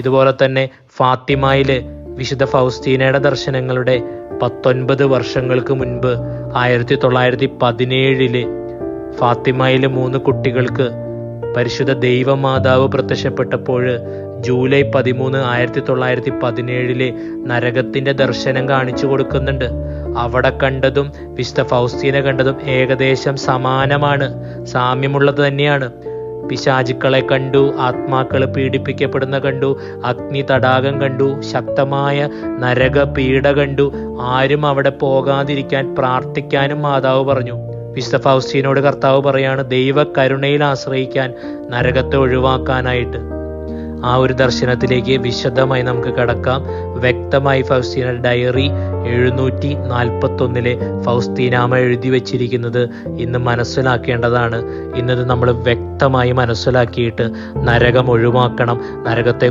ഇതുപോലെ തന്നെ ഫാത്തിമയിൽ വിശുദ്ധ ഫൗസ്തീനയുടെ ദർശനങ്ങളുടെ പത്തൊൻപത് വർഷങ്ങൾക്ക് മുൻപ് ആയിരത്തി തൊള്ളായിരത്തി പതിനേഴിൽ ഫാത്തിമയിലെ മൂന്ന് കുട്ടികൾക്ക് പരിശുദ്ധ ദൈവമാതാവ് പ്രത്യക്ഷപ്പെട്ടപ്പോൾ ജൂലൈ പതിമൂന്ന് ആയിരത്തി തൊള്ളായിരത്തി പതിനേഴിലെ നരകത്തിന്റെ ദർശനം കാണിച്ചു കൊടുക്കുന്നുണ്ട്. അവിടെ കണ്ടതും വിശുദ്ധ ഫൗസ്തീനെ കണ്ടതും ഏകദേശം സമാനമാണ്. സാമ്യമുള്ളത് തന്നെയാണ്. പിശാചുക്കളെ കണ്ടു ആത്മാക്കൾ പീഡിപ്പിക്കപ്പെടുന്ന കണ്ടു അഗ്നി തടാകം കണ്ടു ശക്തമായ നരക പീഡ കണ്ടു. ആരും അവിടെ പോകാതിരിക്കാൻ പ്രാർത്ഥിക്കാനും മാതാവ് പറഞ്ഞു. വിശുദ്ധ ഫൗസ്റ്റീനോട് കർത്താവ് പറയാണ് ദൈവ കരുണയിൽ ആശ്രയിക്കാൻ നരകത്തെ ഒഴിവാക്കാനായിട്ട്. ആ ഒരു ദർശനത്തിലേക്ക് വിശദമായി നമുക്ക് കടക്കാം. വ്യക്തമായി ഫൗസ്റ്റീന ഡയറി എഴുന്നൂറ്റി നാൽപ്പത്തി ഒന്നിലെ ഫൗസ്തീനാമ എഴുതി വച്ചിരിക്കുന്നത് ഇന്ന് മനസ്സിലാക്കേണ്ടതാണ്. ഇന്നത് നമ്മൾ വ്യക്തമായി മനസ്സിലാക്കിയിട്ട് നരകം ഒഴിവാക്കണം. നരകത്തെ